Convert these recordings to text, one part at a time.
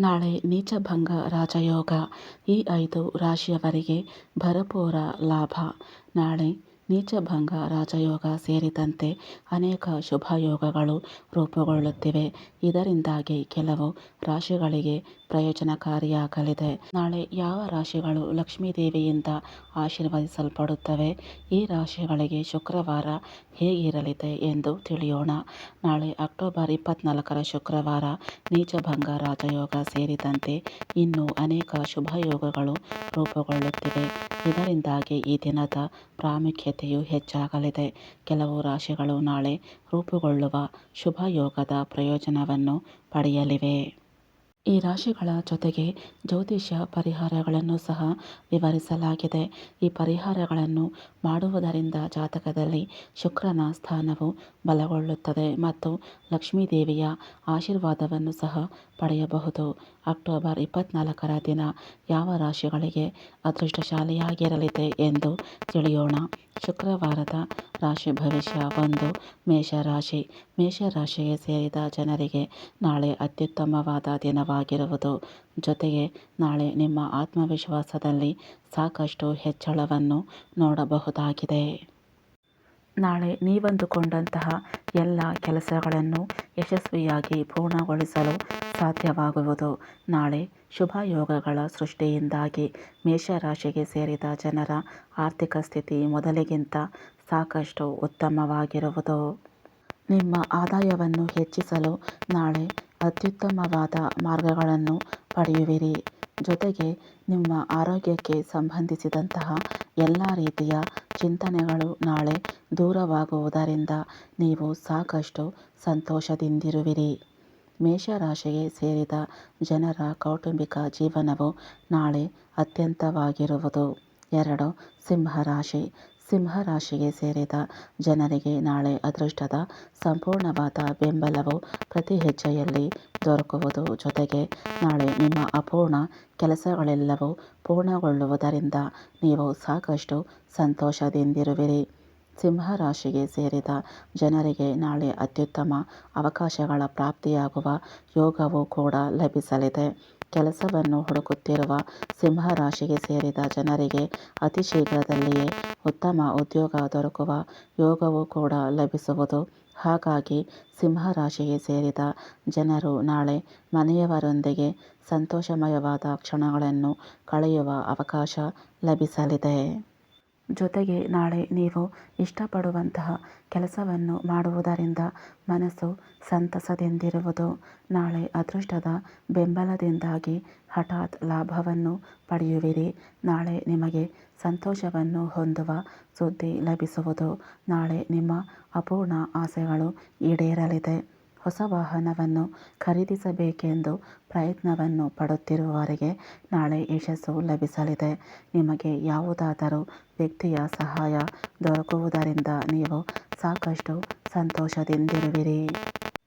ನಾಳೆ ನೀಚಭಂಗ ರಾಜಯೋಗ ಈ ಐದು ರಾಶಿಯವರಿಗೆ ಭರಪೂರ ಲಾಭ. ನಾಳೆ ನೀಚಭಂಗ ರಾಜಯೋಗ ಸೇರಿದಂತೆ ಅನೇಕ ಶುಭಯೋಗಗಳು ರೂಪುಗೊಳ್ಳುತ್ತಿವೆ. ಇದರಿಂದಾಗಿ ಕೆಲವು ರಾಶಿಗಳಿಗೆ ಪ್ರಯೋಜನಕಾರಿಯಾಗಲಿದೆ. ನಾಳೆ ಯಾವ ರಾಶಿಗಳು ಲಕ್ಷ್ಮೀದೇವಿಯಿಂದ ಆಶೀರ್ವದಿಸಲ್ಪಡುತ್ತವೆ? ಈ ರಾಶಿಗಳಿಗೆ ಶುಕ್ರವಾರ ಹೇಗಿರಲಿದೆ ಎಂದು ತಿಳಿಯೋಣ. ನಾಳೆ ಅಕ್ಟೋಬರ್ ಇಪ್ಪತ್ನಾಲ್ಕರ ಶುಕ್ರವಾರ ನೀಚಭಂಗ ರಾಜಯೋಗ ಸೇರಿದಂತೆ ಇನ್ನೂ ಅನೇಕ ಶುಭಯೋಗಗಳು ರೂಪುಗೊಳ್ಳುತ್ತಿವೆ. ಇದರಿಂದಾಗಿ ಈ ದಿನದ ಪ್ರಾಮುಖ್ಯತೆಯು ಹೆಚ್ಚಾಗಲಿದೆ. ಕೆಲವು ರಾಶಿಗಳು ನಾಳೆ ರೂಪುಗೊಳ್ಳುವ ಶುಭಯೋಗದ ಪ್ರಯೋಜನವನ್ನು ಪಡೆಯಲಿವೆ. ಈ ರಾಶಿಗಳ ಜೊತೆಗೆ ಜ್ಯೋತಿಷ್ಯ ಪರಿಹಾರಗಳನ್ನು ಸಹ ವಿವರಿಸಲಾಗಿದೆ. ಈ ಪರಿಹಾರಗಳನ್ನು ಮಾಡುವುದರಿಂದ ಜಾತಕದಲ್ಲಿ ಶುಕ್ರನ ಸ್ಥಾನವು ಬಲಗೊಳ್ಳುತ್ತದೆ ಮತ್ತು ಲಕ್ಷ್ಮೀದೇವಿಯ ಆಶೀರ್ವಾದವನ್ನು ಸಹ ಪಡೆಯಬಹುದು. ಅಕ್ಟೋಬರ್ ಇಪ್ಪತ್ನಾಲ್ಕರ ದಿನ ಯಾವ ರಾಶಿಗಳಿಗೆ ಅದೃಷ್ಟಶಾಲಿಯಾಗಿರಲಿದೆ ಎಂದು ತಿಳಿಯೋಣ. ಶುಕ್ರವಾರದ ರಾಶಿ ಭವಿಷ್ಯ ಒಂದು ಮೇಷರಾಶಿ. ಮೇಷರಾಶಿಗೆ ಸೇರಿದ ಜನರಿಗೆ ನಾಳೆ ಅತ್ಯುತ್ತಮವಾದ ದಿನವಾಗಿರುವುದು ಜೊತೆಗೆ ನಾಳೆ ನಿಮ್ಮ ಆತ್ಮವಿಶ್ವಾಸದಲ್ಲಿ ಸಾಕಷ್ಟು ಹೆಚ್ಚಳವನ್ನು ನೋಡಬಹುದಾಗಿದೆ. ನಾಳೆ ನೀವಂದುಕೊಂಡಂತಹ ಎಲ್ಲ ಕೆಲಸಗಳನ್ನು ಯಶಸ್ವಿಯಾಗಿ ಪೂರ್ಣಗೊಳಿಸಲು ಸಾಧ್ಯವಾಗುವುದು. ನಾಳೆ ಶುಭಯೋಗಗಳ ಸೃಷ್ಟಿಯಿಂದಾಗಿ ಮೇಷರಾಶಿಗೆ ಸೇರಿದ ಜನರ ಆರ್ಥಿಕ ಸ್ಥಿತಿ ಮೊದಲಿಗಿಂತ ಸಾಕಷ್ಟು ಉತ್ತಮವಾಗಿರುವುದು. ನಿಮ್ಮ ಆದಾಯವನ್ನು ಹೆಚ್ಚಿಸಲು ನಾಳೆ ಅತ್ಯುತ್ತಮವಾದ ಮಾರ್ಗಗಳನ್ನು ಪಡೆಯುವಿರಿ. ಜೊತೆಗೆ ನಿಮ್ಮ ಆರೋಗ್ಯಕ್ಕೆ ಸಂಬಂಧಿಸಿದಂತಹ ಎಲ್ಲ ರೀತಿಯ ಚಿಂತನೆಗಳು ನಾಳೆ ದೂರವಾಗುವುದರಿಂದ ನೀವು ಸಾಕಷ್ಟು ಸಂತೋಷದಿಂದಿರುವಿರಿ. ಮೇಷರಾಶಿಗೆ ಸೇರಿದ ಜನರ ಕೌಟುಂಬಿಕ ಜೀವನವು ನಾಳೆ ಅತ್ಯಂತವಾಗಿರುವುದು. ಎರಡು, ಸಿಂಹರಾಶಿ. ಸಿಂಹರಾಶಿಗೆ ಸೇರಿದ ಜನರಿಗೆ ನಾಳೆ ಅದೃಷ್ಟದ ಸಂಪೂರ್ಣವಾದ ಬೆಂಬಲವು ಪ್ರತಿ ಹೆಜ್ಜೆಯಲ್ಲಿ ದೊರಕುವುದು ಜೊತೆಗೆ ನಾಳೆ ನಿಮ್ಮ ಅಪೂರ್ಣ ಕೆಲಸಗಳೆಲ್ಲವೂ ಪೂರ್ಣಗೊಳ್ಳುವುದರಿಂದ ನೀವು ಸಾಕಷ್ಟು ಸಂತೋಷದಿಂದಿರುವಿರಿ. ಸಿಂಹರಾಶಿಗೆ ಸೇರಿದ ಜನರಿಗೆ ನಾಳೆ ಅತ್ಯುತ್ತಮ ಅವಕಾಶಗಳ ಪ್ರಾಪ್ತಿಯಾಗುವ ಯೋಗವು ಕೂಡ ಲಭಿಸಲಿದೆ. ಕೆಲಸವನ್ನು ಹುಡುಕುತ್ತಿರುವ ಸಿಂಹರಾಶಿಗೆ ಸೇರಿದ ಜನರಿಗೆ ಅತಿ ಶೀಘ್ರದಲ್ಲಿಯೇ ಉತ್ತಮ ಉದ್ಯೋಗ ದೊರಕುವ ಯೋಗವು ಕೂಡ ಲಭಿಸುವುದು. ಹಾಗಾಗಿ ಸಿಂಹರಾಶಿಗೆ ಸೇರಿದ ಜನರು ನಾಳೆ ಮನೆಯವರೊಂದಿಗೆ ಸಂತೋಷಮಯವಾದ ಕ್ಷಣಗಳನ್ನು ಕಳೆಯುವ ಅವಕಾಶ ಲಭಿಸಲಿದೆ. ಜೊತೆಗೆ ನಾಳೆ ನೀವು ಇಷ್ಟಪಡುವಂತಹ ಕೆಲಸವನ್ನು ಮಾಡುವುದರಿಂದ ಮನಸ್ಸು ಸಂತಸದಿಂದಿರುವುದು. ನಾಳೆ ಅದೃಷ್ಟದ ಬೆಂಬಲದಿಂದಾಗಿ ಹಠಾತ್ ಲಾಭವನ್ನು ಪಡೆಯುವಿರಿ. ನಾಳೆ ನಿಮಗೆ ಸಂತೋಷವನ್ನು ಹೊಂದುವ ಸುದ್ದಿ ಲಭಿಸುವುದು. ನಾಳೆ ನಿಮ್ಮ ಅಪೂರ್ಣ ಆಸೆಗಳು ಈಡೇರಲಿದೆ. ಹೊಸ ವಾಹನವನ್ನು ಖರೀದಿಸಬೇಕೆಂದು ಪ್ರಯತ್ನವನ್ನು ಪಡುತ್ತಿರುವವರಿಗೆ ನಾಳೆ ಯಶಸ್ಸು ಲಭಿಸಲಿದೆ. ನಿಮಗೆ ಯಾವುದಾದರೂ ವ್ಯಕ್ತಿಯ ಸಹಾಯ ದೊರಕುವುದರಿಂದ ನೀವು ಸಾಕಷ್ಟು ಸಂತೋಷದಿಂದಿರುವಿರಿ.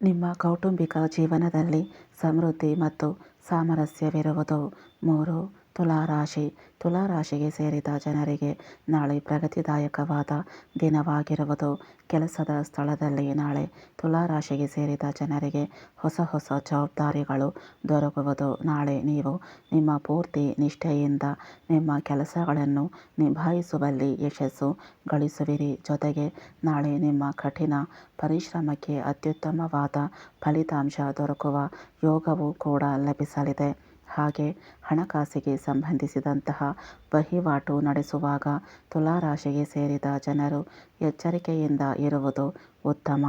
ನಿಮ್ಮ ಕೌಟುಂಬಿಕ ಜೀವನದಲ್ಲಿ ಸಮೃದ್ಧಿ ಮತ್ತು ಸಾಮರಸ್ಯವಿರುವುದು ಮೂರು. ತುಲಾರಾಶಿ. ತುಲಾರಾಶಿಗೆ ಸೇರಿದ ಜನರಿಗೆ ನಾಳೆ ಪ್ರಗತಿದಾಯಕವಾದ ದಿನವಾಗಿರುವುದು ಕೆಲಸದ ಸ್ಥಳದಲ್ಲಿ ನಾಳೆ ತುಲಾರಾಶಿಗೆ ಸೇರಿದ ಜನರಿಗೆ ಹೊಸ ಹೊಸ ಜವಾಬ್ದಾರಿಗಳು ದೊರಕುವುದು. ನಾಳೆ ನೀವು ನಿಮ್ಮ ಪೂರ್ತಿ ನಿಷ್ಠೆಯಿಂದ ನಿಮ್ಮ ಕೆಲಸಗಳನ್ನು ನಿಭಾಯಿಸುವಲ್ಲಿ ಯಶಸ್ಸು ಗಳಿಸುವಿರಿ. ಜೊತೆಗೆ ನಾಳೆ ನಿಮ್ಮ ಕಠಿಣ ಪರಿಶ್ರಮಕ್ಕೆ ಅತ್ಯುತ್ತಮವಾದ ಫಲಿತಾಂಶ ದೊರಕುವ ಯೋಗವೂ ಕೂಡ ಲಭಿಸಲಿದೆ. ಹಾಗೆ ಹಣಕಾಸಿಗೆ ಸಂಬಂಧಿಸಿದಂತಹ ವಹಿವಾಟು ನಡೆಸುವಾಗ ತುಲಾರಾಶಿಗೆ ಸೇರಿದ ಜನರು ಎಚ್ಚರಿಕೆಯಿಂದ ಇರುವುದು ಉತ್ತಮ.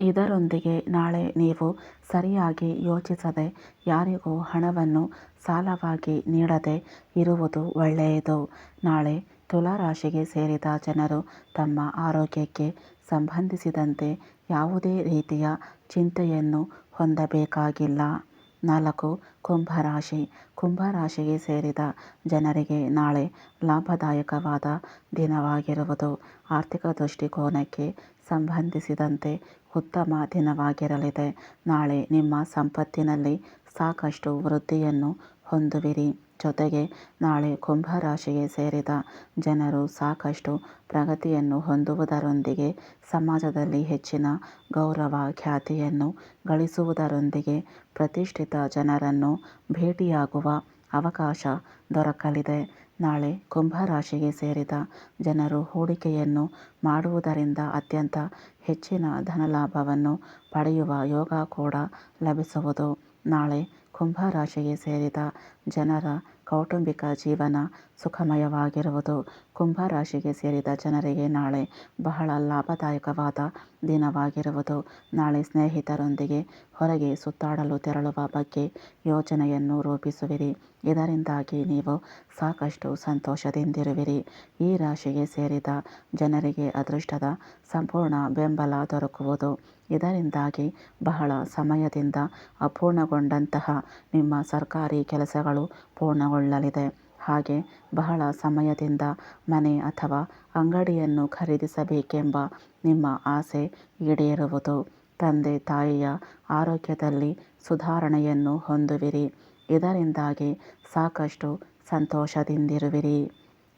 ಇದರೊಂದಿಗೆ ನಾಳೆ ನೀವು ಸರಿಯಾಗಿ ಯೋಚಿಸದೆ ಯಾರಿಗೂ ಹಣವನ್ನು ಸಾಲವಾಗಿ ನೀಡದೆ ಇರುವುದು ಒಳ್ಳೆಯದು. ನಾಳೆ ತುಲಾರಾಶಿಗೆ ಸೇರಿದ ಜನರು ತಮ್ಮ ಆರೋಗ್ಯಕ್ಕೆ ಸಂಬಂಧಿಸಿದಂತೆ ಯಾವುದೇ ರೀತಿಯ ಚಿಂತೆಯನ್ನು ಹೊಂದಬೇಕಾಗಿಲ್ಲ. ನಾಲ್ಕು ಕುಂಭರಾಶಿ. ಕುಂಭರಾಶಿಗೆ ಸೇರಿದ ಜನರಿಗೆ ನಾಳೆ ಲಾಭದಾಯಕವಾದ ದಿನವಾಗಿರುವುದು. ಆರ್ಥಿಕ ದೃಷ್ಟಿಕೋನಕ್ಕೆ ಸಂಬಂಧಿಸಿದಂತೆ ಉತ್ತಮ ದಿನವಾಗಿರಲಿದೆ. ನಾಳೆ ನಿಮ್ಮ ಸಂಪತ್ತಿನಲ್ಲಿ ಸಾಕಷ್ಟು ವೃದ್ಧಿಯನ್ನು ಹೊಂದುವಿರಿ. ಜೊತೆಗೆ ನಾಳೆ ಕುಂಭರಾಶಿಗೆ ಸೇರಿದ ಜನರು ಸಾಕಷ್ಟು ಪ್ರಗತಿಯನ್ನು ಹೊಂದುವುದರೊಂದಿಗೆ ಸಮಾಜದಲ್ಲಿ ಹೆಚ್ಚಿನ ಗೌರವ ಖ್ಯಾತಿಯನ್ನು ಗಳಿಸುವುದರೊಂದಿಗೆ ಪ್ರತಿಷ್ಠಿತ ಜನರನ್ನು ಭೇಟಿಯಾಗುವ ಅವಕಾಶ ದೊರಕಲಿದೆ. ನಾಳೆ ಕುಂಭರಾಶಿಗೆ ಸೇರಿದ ಜನರು ಹೂಡಿಕೆಯನ್ನು ಮಾಡುವುದರಿಂದ ಅತ್ಯಂತ ಹೆಚ್ಚಿನ ಧನಲಾಭವನ್ನು ಪಡೆಯುವ ಯೋಗ ಕೂಡ ಲಭಿಸುವುದು. ನಾಳೆ ಕುಂಭರಾಶಿಗೆ ಸೇರಿದ ಜನರ ಕೌಟುಂಬಿಕ ಜೀವನ ಸುಖಮಯವಾಗಿರುವುದು ಕುಂಭರಾಶಿಗೆ ಸೇರಿದ ಜನರಿಗೆ ನಾಳೆ ಬಹಳ ಲಾಭದಾಯಕವಾದ ದಿನವಾಗಿರುವುದು. ನಾಳೆ ಸ್ನೇಹಿತರೊಂದಿಗೆ ಹೊರಗೆ ಸುತ್ತಾಡಲು ತೆರಳುವ ಬಗ್ಗೆ ಯೋಜನೆಯನ್ನು ರೂಪಿಸುವಿರಿ. ಇದರಿಂದಾಗಿ ನೀವು ಸಾಕಷ್ಟು ಸಂತೋಷದಿಂದಿರುವಿರಿ. ಈ ರಾಶಿಗೆ ಸೇರಿದ ಜನರಿಗೆ ಅದೃಷ್ಟದ ಸಂಪೂರ್ಣ ಬೆಂಬಲ ದೊರಕುವುದು. ಇದರಿಂದಾಗಿ ಬಹಳ ಸಮಯದಿಂದ ಅಪೂರ್ಣಗೊಂಡಂತಹ ನಿಮ್ಮ ಸರ್ಕಾರಿ ಕೆಲಸಗಳು ಪೂರ್ಣಗೊಳ್ಳಲಿದೆ. ಹಾಗೆ ಬಹಳ ಸಮಯದಿಂದ ಮನೆ ಅಥವಾ ಅಂಗಡಿಯನ್ನು ಖರೀದಿಸಬೇಕೆಂಬ ನಿಮ್ಮ ಆಸೆ ಈಡೇರುವುದು. ತಂದೆ, ತಾಯಿಯ ಆರೋಗ್ಯದಲ್ಲಿ ಸುಧಾರಣೆಯನ್ನು ಹೊಂದುವಿರಿ. ಇದರಿಂದಾಗಿ ಸಾಕಷ್ಟು ಸಂತೋಷದಿಂದಿರುವಿರಿ.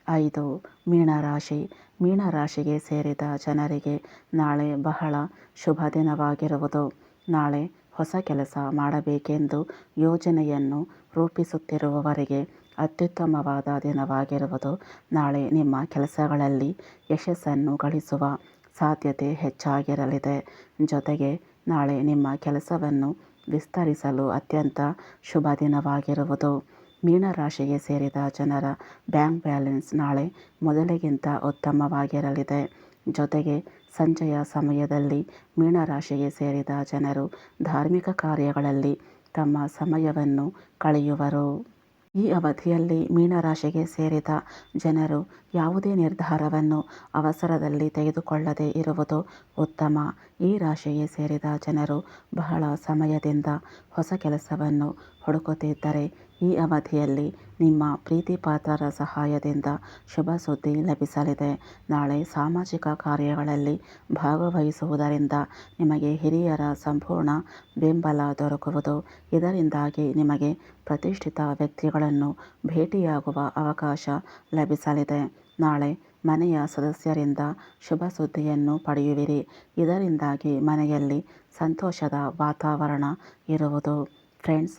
ಐದು, ಮೀನರಾಶಿ. ಮೀನರಾಶಿಗೆ ಸೇರಿದ ಜನರಿಗೆ ನಾಳೆ ಬಹಳ ಶುಭ ದಿನವಾಗಿರುವುದು. ನಾಳೆ ಹೊಸ ಕೆಲಸ ಮಾಡಬೇಕೆಂದು ಯೋಜನೆಯನ್ನು ರೂಪಿಸುತ್ತಿರುವವರಿಗೆ ಅತ್ಯುತ್ತಮವಾದ ದಿನವಾಗಿರುವುದು ನಾಳೆ ನಿಮ್ಮ ಕೆಲಸಗಳಲ್ಲಿ ಯಶಸ್ಸನ್ನು ಗಳಿಸುವ ಸಾಧ್ಯತೆ ಹೆಚ್ಚಾಗಿರಲಿದೆ. ಜೊತೆಗೆ ನಾಳೆ ನಿಮ್ಮ ಕೆಲಸವನ್ನು ವಿಸ್ತರಿಸಲು ಅತ್ಯಂತ ಶುಭ ದಿನವಾಗಿರುವುದು ಮೀನರಾಶಿಗೆ ಸೇರಿದ ಜನರ ಬ್ಯಾಂಕ್ ಬ್ಯಾಲೆನ್ಸ್ ನಾಳೆ ಮೊದಲಿಗಿಂತ ಉತ್ತಮವಾಗಿರಲಿದೆ. ಜೊತೆಗೆ ಸಂಜೆಯ ಸಮಯದಲ್ಲಿ ಮೀನರಾಶಿಗೆ ಸೇರಿದ ಜನರು ಧಾರ್ಮಿಕ ಕಾರ್ಯಗಳಲ್ಲಿ ತಮ್ಮ ಸಮಯವನ್ನು ಕಳೆಯುವರು. ಈ ಅವಧಿಯಲ್ಲಿ ಮೀನರಾಶಿಗೆ ಸೇರಿದ ಜನರು ಯಾವುದೇ ನಿರ್ಧಾರವನ್ನು ಅವಸರದಲ್ಲಿ ತೆಗೆದುಕೊಳ್ಳದೆ ಇರುವುದು ಉತ್ತಮ. ಈ ರಾಶಿಗೆ ಸೇರಿದ ಜನರು ಬಹಳ ಸಮಯದಿಂದ ಹೊಸ ಕೆಲಸವನ್ನು ಹುಡುಕುತ್ತಿದ್ದರೆ ಈ ಅವಧಿಯಲ್ಲಿ ನಿಮ್ಮ ಪ್ರೀತಿಪಾತ್ರರ ಸಹಾಯದಿಂದ ಶುಭ ಸುದ್ದಿ ಲಭಿಸಲಿದೆ. ನಾಳೆ ಸಾಮಾಜಿಕ ಕಾರ್ಯಗಳಲ್ಲಿ ಭಾಗವಹಿಸುವುದರಿಂದ ನಿಮಗೆ ಹಿರಿಯರ ಸಂಪೂರ್ಣ ಬೆಂಬಲ ದೊರಕುವುದು. ಇದರಿಂದಾಗಿ ನಿಮಗೆ ಪ್ರತಿಷ್ಠಿತ ವ್ಯಕ್ತಿಗಳನ್ನು ಭೇಟಿಯಾಗುವ ಅವಕಾಶ ಲಭಿಸಲಿದೆ. ನಾಳೆ ಮನೆಯ ಸದಸ್ಯರಿಂದ ಶುಭ ಸುದ್ದಿಯನ್ನು ಪಡೆಯುವಿರಿ. ಇದರಿಂದಾಗಿ ಮನೆಯಲ್ಲಿ ಸಂತೋಷದ ವಾತಾವರಣ ಇರುವುದು. ಫ್ರೆಂಡ್ಸ್